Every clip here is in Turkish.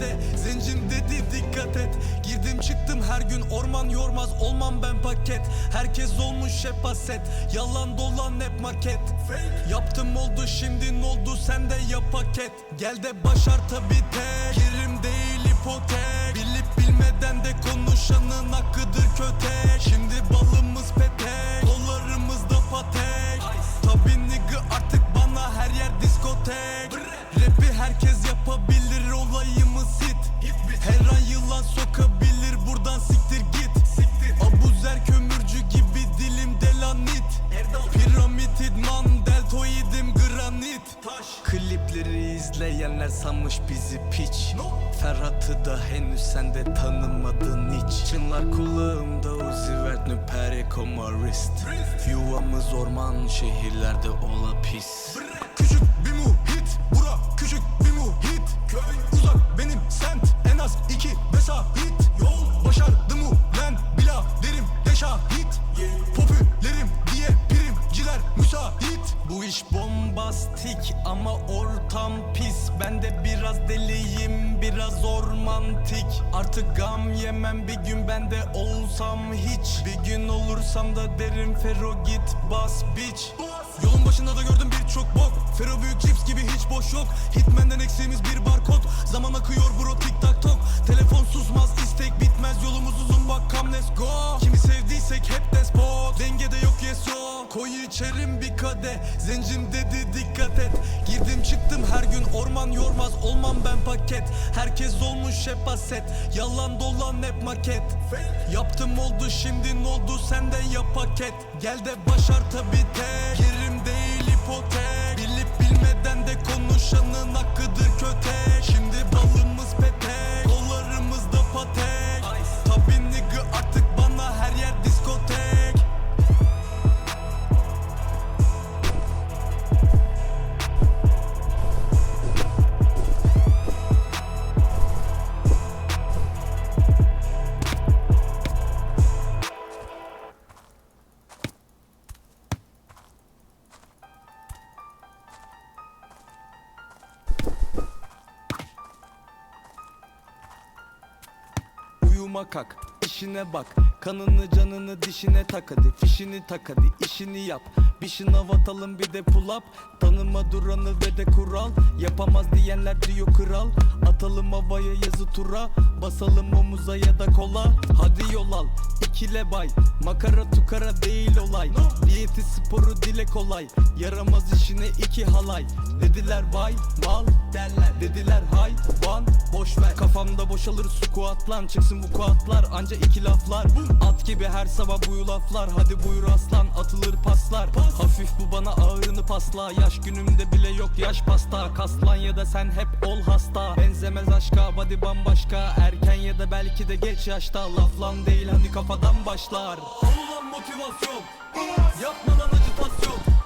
kade Zencim dedi dikkat et. Girdim çıktım her gün orman yormaz Olmam ben paket. Herkes olmuş hep haset Yalan dolan hep maket. Yaptım oldu şimdi ne oldu sen de yap paket. Gel de başar tabi tek. Kirim değil ipotek Bilip bilmeden de konuşanın hakkıdır izleyenler sanmış bizi piç? Ferhat'ı da henüz sen de tanımadın hiç. Çınlar kulağımda Uzi Vert Nüpere Komarist. Yuvamız orman şehirlerde ola pis. Küçük bir muhit Bura küçük bir muhit. Köy uzak benim semt En az iki vesait Yol başardım ulen Bila derim de şahit Popülerim diye primciler müsait. Bu iş bombastik ama ortam pis Ben de biraz deliyim biraz ormantik Artık gam yemem bir gün ben de olsam hiç. Bir gün olursam da derim Fero git bas bitch Yolun başında da gördüm birçok bok. Fero büyük cips gibi hiç boş yok. Hitman'den eksiğimiz bir barkod. Zaman akıyor bro tik tak tok. Telefon susmaz istek bitmez. Yolumuz uzun bak come let's go. Kimi sevdiysek hep despot. Dengede yok yes yo Koy içerim bir kade Zencim dedi dikkat et. Girdim çıktım her gün orman yormaz Olmam ben paket. Herkes olmuş hep haset Yalan dolan hep maket. Yaptım oldu şimdi ne oldu sen de yap paket. Gel de başar tabi tek Kirim değil ipotek. Bilip bilmeden de konuşanın hakkıdır kötek. Şimdi balımız petek Dolarımız da patek Kalk işine bak. Kanını canını dişine tak hadi. Fişini tak hadi işini yap. Bir şınav atalım bir de pull up. Tanıma duranı ve de kural. Yapamaz diyenler diyor kral. Atalım havaya yazı tura. Basalım omuza ya da kola. Hadi yol al ikile bay. Makara tukara değil olay. Diyeti sporu dile kolay. Yaramaz işine iki halay. Dediler vay mal derler. Dediler hay van boş ver. Kafamda boşalır squatlan Çıksın bu kuatlar anca iki laflar. At gibi her sabah bu laflar. Hadi buyur aslan atılır paslar. Hafif bu bana ağırını pasla. Yaş günümde bile yok yaş pasta. Kaslan ya da sen hep ol hasta. Benzemez aşka body bambaşka. Erken ya da belki de geç yaşta. Laflan değil hadi kafadan başlar. Olulan motivasyon. Yapmadan acitasyon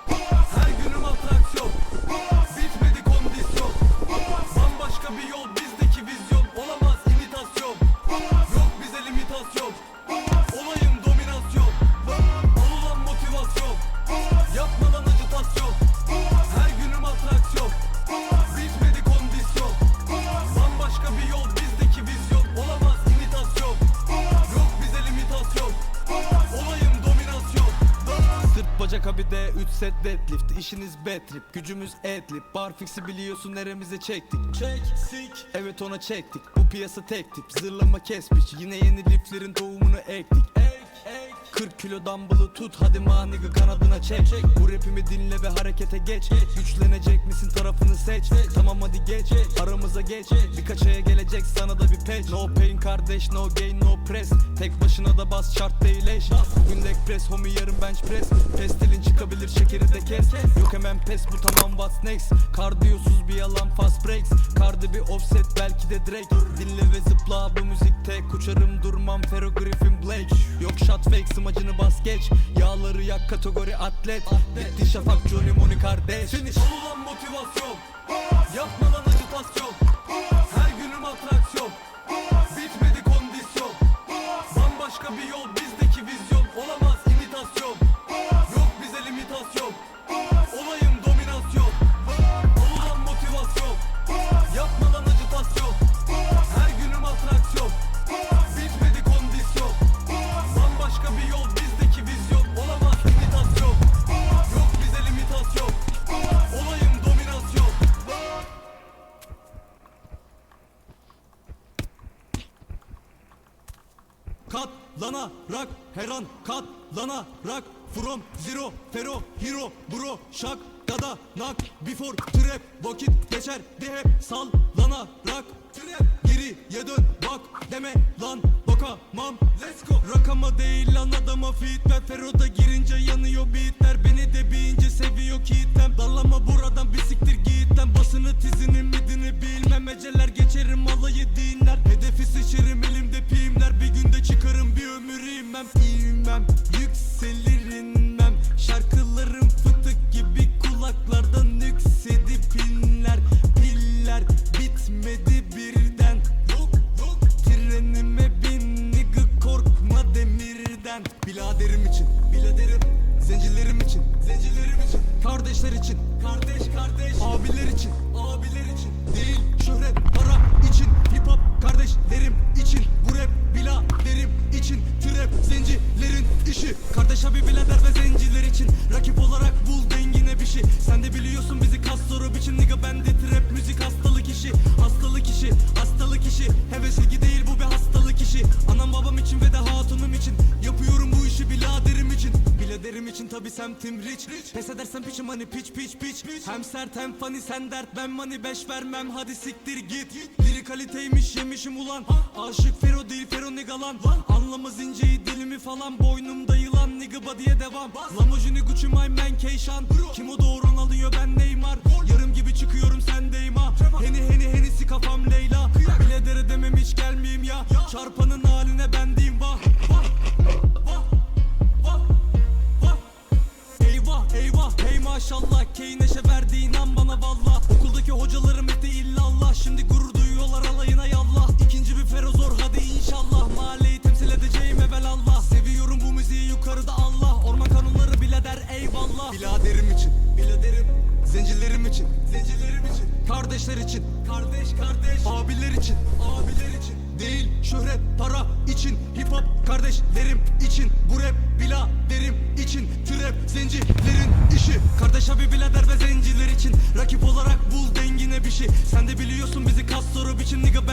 Abi de 3 set deadlift İşiniz bad trip gücümüz adlib. Bar fix'i biliyorsun neremize çektik? Çeksik Evet ona çektik. Bu piyasa tek tip Zırlama kes biç Yine yeni liflerin tohumunu ektik. Ek ek 40 kilo dumbbell'ı tut hadi manigı kanadına çek. Bu rapimi dinle ve harekete geç. Güçlenecek misin tarafını seç. Tamam hadi geç. Aramıza geç. Birkaç aya gelecek sana da bir patch. No pain kardeş no gain no press. Tek başına da bas şart değil eş. Bugün leg press homie yarın bench press. Pestilin çıkabilir şekeri de kes. Yok hemen pes bu tamam what's next? Kardiyosuz bir yalan fast breaks. Kardı bir offset belki de Drake. Dinle ve zıpla bu müzikte Uçarım. Durmam Fero Griffin Blake. Yok shot fake smacını bas geç. Yağları yak kategori atlet. Bitti şafak Johnny Money kardeş. Finish Olulan motivasyon. Yapmadan acitasyon Her günüm atraksiyon. Bitmedi kondisyon. Bambaşka bir yol katlanarak Her an katlanarak. From zero, fero, hero, bro, şak, dada, nak. Before trap, vakit geçer de hep sallanarak. Trap, geriye dön bak deme lan. Bakamam Let's go. Rakama değil lan adama fit ver. Fero'da girince yanıyor beatler. Beni de bir ince seviyor kitlem. Dallama buradan bir siktir git lan. Basını tizini midini bilmem. Eceler geçerim alayı dinler. Hedefi seçerim elimde pimler. Bir günde inmem İnmem yükselir inmem. Şarkılarım fıtık gibi kulaklardan yüksedip inler Piller bitmedi birden. Trenime bin nigga korkma demirden. Biladerim için Biladerim. Zencilerim için Zencilerim için. Kardeşler için. Kardeş kardeş. Abiler için Abiler için. Değil şöhret zencilerin işi. Kardeş abi birader ve zenciler için Rakip olarak bul dengine bir şey. Sen de biliyorsun bizi kas soru biçim Nigga bende trap müzik hastalık işi. Hastalık işi hastalık işi. Heves ilgi değil bu bir hastalık işi. Anam babam için ve de hatunum için. Yapıyorum bu işi biladerim için. Biladerim için tabi semtim rich. Pes edersen piçim hani piç piç piç. Hem sert hem funny sen dert ben money. Beş vermem hadi siktir git. Diri kaliteymiş yemişim ulan. Aşık Fero değil Fero nigga lan Anlamaz inceyi dilimi falan Boynumda yılan nigga body'ye devam. Lamborghini Gucci my man Keyşan Kim o doğuran alıyor ben Neymar. Yarım gibi çıkıyorum sendeyim ha Heni heni henisi kafam Leyla. Biledere demem hiç gelmeyeyim ya. Çarpanın haline ben Biladerim için Biladerim Zencilerim için Zencilerim için Kardeşler için Kardeş kardeş Abiler için Abiler için. Değil şöhret para için Hip hop kardeşlerim için Bu rap biladerim için Trap zencilerin işi. Kardeş abi birader ve zenciler için Rakip olarak bul dengine bir şey. Sen de biliyorsun bizi kas soru biçim Nigga